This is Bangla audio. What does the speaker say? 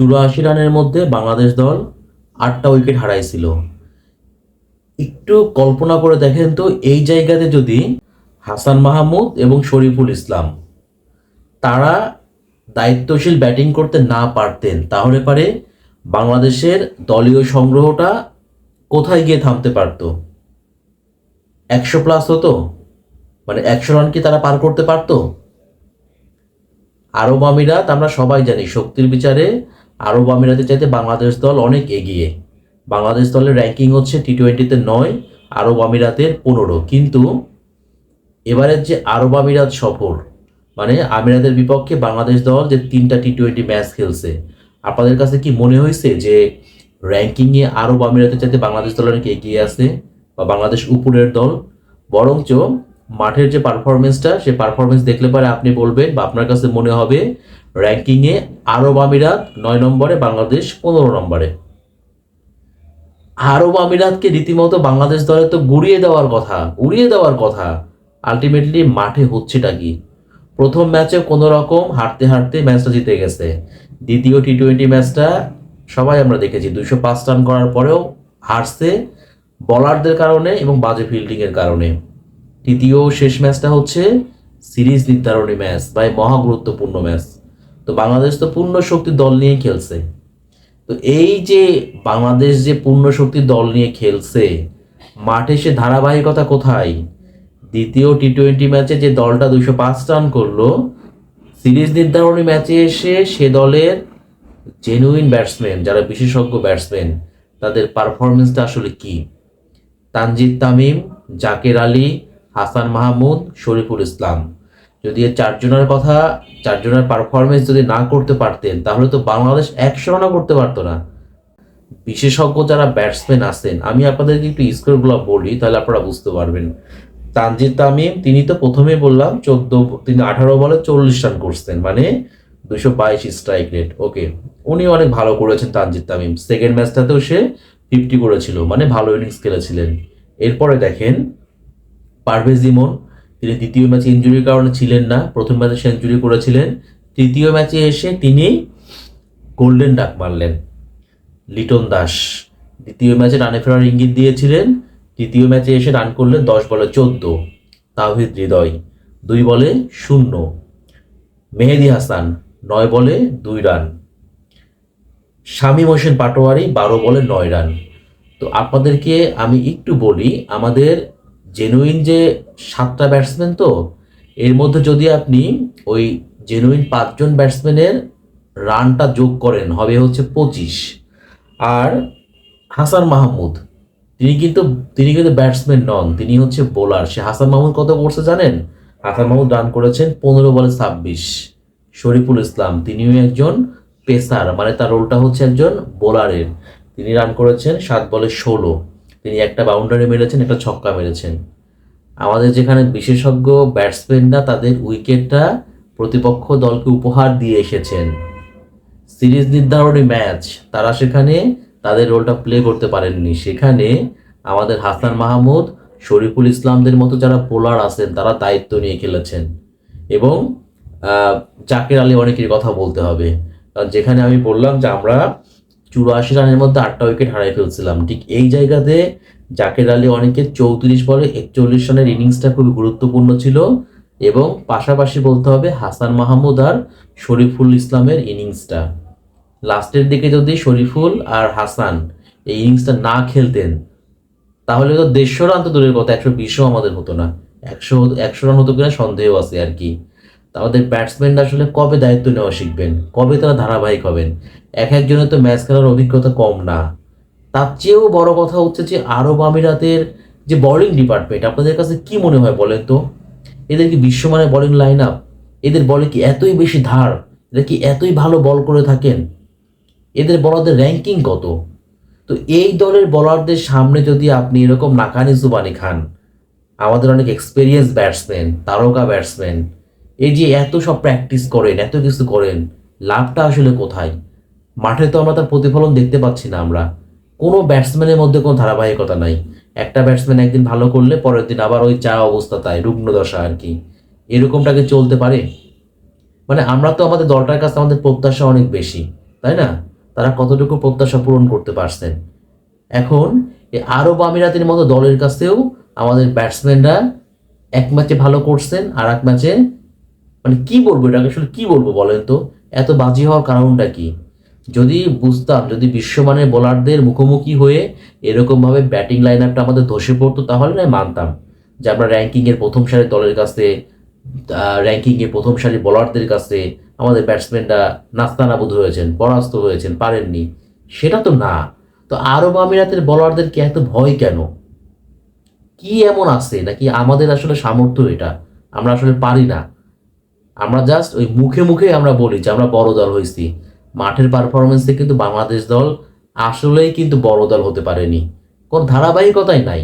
চুরাশি রানের মধ্যে বাংলাদেশ দল আটটা উইকেট হারাইছিল। একটু কল্পনা করে দেখেন তো, এই জায়গাতে যদি হাসান মাহমুদ এবং শরীফুল ইসলাম তারা দায়িত্বশীল ব্যাটিং করতে না পারতেন, তাহলে পারে বাংলাদেশের দলীয় সংগ্রহটা কোথায় গিয়ে থামতে পারতো? একশো প্লাস হতো? মানে একশো রান কি তারা পার করতে পারতো? আরব আমিরাত আমরা সবাই জানি, শক্তির বিচারে আরব আমিরাতের চাইতে বাংলাদেশ দল অনেক এগিয়ে। বাংলাদেশ দলের র্যাঙ্কিং হচ্ছে টি টোয়েন্টিতে নয়, আরব আমিরাতের পনেরো। কিন্তু এবারের যে আরব আমিরাত সফর মানে আমিরাতের বিপক্ষে বাংলাদেশ দল যে তিনটা টি টোয়েন্টি ম্যাচ খেলছে, আপনাদের কাছে কি মনে হয়েছে যে র্যাঙ্কিংয়ে আরব আমিরাতের চাইতে বাংলাদেশ দল অনেক এগিয়ে আছে বা বাংলাদেশ উপরের দল? বরঞ্চ মাঠের যে পারফরমেন্সটা সে পারফরমেন্স দেখলে পরে আপনি বলবেন বা আপনার কাছে মনে হবে র্যাঙ্কিংয়ে আরব আমিরাত নয় নম্বরে, বাংলাদেশ পনেরো নম্বরে। আরব আমিরাতকে রীতিমতো বাংলাদেশ দলে তো গুড়িয়ে দেওয়ার কথা, উড়িয়ে দেওয়ার কথা। আলটিমেটলি মাঠে হচ্ছেটা কি? প্রথম ম্যাচে কোনো রকম হারতে হারতে ম্যাচটা জিতে গেছে। দ্বিতীয় টি টোয়েন্টি ম্যাচটা সবাই আমরা দেখেছি দুশো পাঁচ রান করার পরেও হারছে বলারদের কারণে এবং বাজে ফিল্ডিংয়ের কারণে। তৃতীয় শেষ ম্যাচটা হচ্ছে সিরিজ নির্ধারণী ম্যাচ বা মহা গুরুত্বপূর্ণ ম্যাচ। তো বাংলাদেশ তো পূর্ণ শক্তি দল নিয়ে খেলছে। তো এই যে বাংলাদেশ যে পূর্ণ শক্তি দল নিয়ে খেলছে, মাঠে সে ধারাবাহিকতা কোথায়? দ্বিতীয় টি টোয়েন্টি ম্যাচে যে দলটা দুইশো পাঁচ রান করল, সিরিজ নির্ধারণী ম্যাচে এসে সে দলের জেনুইন ব্যাটসম্যান যারা বিশেষজ্ঞ ব্যাটসম্যান তাদের পারফরমেন্সটা আসলে কি? তানজিদ তামিম, জাকের আলী হাসান মাহমুদ, শরীফুল ইসলাম। যদি চারজনের কথা, চারজনের পারফরমেন্স যদি না করতে পারতেন, তাহলে তো বাংলাদেশ একশো রানও করতে পারতো না। বিশেষজ্ঞ যারা ব্যাটসম্যান আছেন, আমি আপনাদেরকে একটু স্কোরগুলো বলি, তাহলে আপনারা বুঝতে পারবেন। তানজিদ তামিম, তিনি তো প্রথমে বললাম, চোদ্দ, তিনি আঠারো বলে চল্লিশ রান করছেন মানে দুশো বাইশ স্ট্রাইক রেট ওকে উনি অনেক ভালো করেছেন তানজিদ তামিম। সেকেন্ড ম্যাচটাতেও সে ফিফটি করেছিল মানে ভালো ইনিংস খেলেছিলেন। এরপরে দেখেন পারভেজ ইমন তিনি দ্বিতীয় ম্যাচে ইঞ্জুরির কারণে ছিলেন না, প্রথম ম্যাচে সেঞ্চুরি করেছিলেন, তৃতীয় ম্যাচে এসে তিনি গোল্ডেন ডাক মারলেন, লিটন দাস। দ্বিতীয় ম্যাচে রানে ফেরার ইঙ্গিত দিয়েছিলেন, তৃতীয় ম্যাচে এসে রান করলেন দশ বলে চোদ্দ তাহিদ হৃদয়, দুই বলে শূন্য। মেহেদি হাসান, নয় বলে দুই রান। শামীম হোসেন পাটোয়ারি, বারো বলে নয় রান। তো আপনাদেরকে আমি একটু বলি, আমাদের জেনুইন যে সাতটা ব্যাটসম্যান তো, এর মধ্যে যদি আপনি ওই জেনুইন পাঁচজন ব্যাটসম্যানের রানটা যোগ করেন, হবে হচ্ছে পঁচিশ। আর হাসান মাহমুদ, তিনি কিন্তু তিনি কিন্তু ব্যাটসম্যান নন, তিনি হচ্ছে বোলার সে হাসান মাহমুদ কত করছে জানেন? হাসান মাহমুদ রান করেছেন পনেরো বলে ছাব্বিশ। শরীফুল ইসলাম, তিনিও একজন পেসার মানে তার রোলটা হচ্ছে একজন বোলারের তিনি রান করেছেন সাত বলে ষোলো। তিনি একটা বাউন্ডারি মেরেছেন, একটা ছক্কা মেরেছেন। আমাদের যেখানে বিশেষজ্ঞ ব্যাটসম্যানরা তাদের উইকেটটা প্রতিপক্ষ দলকে উপহার দিয়ে এসেছেন। সিরিজ নির্ধারণী ম্যাচ তারা সেখানে তাদের রোলটা প্লে করতে পারেননি। সেখানে আমাদের হাসান মাহমুদ, শরীফুল ইসলামদের মতো যারা বোলার আছেন, তারা দায়িত্ব নিয়ে খেলেছেন। এবং জাকের আলী অনেকের কথা বলতে হবে। কারণ যেখানে আমি বললাম যে আমরা চুরাশি রানের মধ্যে আটটা উইকেট হারাই ফেলছিলাম। ঠিক এই জায়গাতে জাকের আলী অনেকের চৌত্রিশ বলে একচল্লিশ রানের ইনিংসটা খুবই গুরুত্বপূর্ণ ছিল এবং পাশাপাশি বলতে হবে হাসান মাহমুদ আর শরীফুল ইসলামের ইনিংসটা লাস্টের দিকে যদি শরীফুল আর হাসান এই ইনিংসটা না খেলতেন, তাহলে তো দেড়শো রান তো দূরের কথা, একশো বিশও আমাদের হতো না। একশো একশো রান হতো কিনা সন্দেহ আছে আর কি। আমাদের ব্যাটসম্যানরা আসলে কবে দায়িত্ব নেওয়া শিখবেন? কবে তারা ধারাবাহিক হবেন? এক একজনের তো ম্যাচ খেলার অভিজ্ঞতা কম না। তার চেয়েও বড় কথা হচ্ছে যে, আরব আমিরাতের যে বোলিং ডিপার্টমেন্ট আপনাদের কাছে কি মনে হয় বলেন তো? এদের কি বিশ্বমানের বোলিং লাইন আপ এদের বলে কি এতই বেশি ধার? এরা কি এতই ভালো বল করে থাকেন? এদের বলারদের র্যাঙ্কিং কত? তো এই দলের বলারদের সামনে যদি আপনি এরকম নাকানি জুবানি খান, আমাদের অনেক এক্সপেরিয়েন্স ব্যাটসম্যান তারকা ব্যাটসম্যান এই যে এত সব প্র্যাকটিস করেন, এত কিছু করেন, লাভটা আসলে কোথায়? মাঠে তো আমরা তার প্রতিফলন দেখতে পাচ্ছি না আমরা। কোনো ব্যাটসম্যানের মধ্যে কোনো ধারাবাহিকতা নাই। একটা ব্যাটসম্যান একদিন ভালো করলে পরের দিন আবার ওই চা অবস্থা তাই, রুগ্ন দশা আর কি। এরকমটাকে চলতে পারে? মানে আমরা তো আমাদের দলটার কাছে আমাদের প্রত্যাশা অনেক বেশি, তাই না? তারা কতটুকু প্রত্যাশা পূরণ করতে পারছেন? এখন আরব আমিরাতের মতো দলের কাছেও আমাদের ব্যাটসম্যানরা এক ম্যাচে ভালো করছেন আর এক ম্যাচে মানে কি বলব এটাকে? আসলে কি বলব বলেন তো? এত বাজি হওয়ার কারণটা কি? যদি বুঝতাম, যদি বিশ্বমানের বোলারদের মুখোমুখি হয়ে এরকমভাবে ব্যাটিং লাইন আপটা আমাদের ধসে পড়তো, তাহলে না মানতাম যে আমরা র্যাঙ্কিংয়ের প্রথম সারির দলের কাছে র্যাঙ্কিংয়ের প্রথম সারির বোলারদের কাছে আমাদের ব্যাটসম্যানরা নাস্তানাবুদ হয়েছেন, পরাস্ত হয়েছেন, পারেননি। সেটা তো না। তো আরব আমিরাতের বোলারদেরকে এত ভয় কেন? কি এমন আছে? নাকি আমাদের আসলে সামর্থ্য এটা? আমরা আসলে পারি না। আমরা জাস্ট ওই মুখে মুখে আমরা বলি যে আমরা বড় দল হয়েছি। মাঠের পারফরমেন্সে কিন্তু বাংলাদেশ দল আসলেই কিন্তু বড় দল হতে পারেনি। কোন ধারাবাহিকতাই নাই।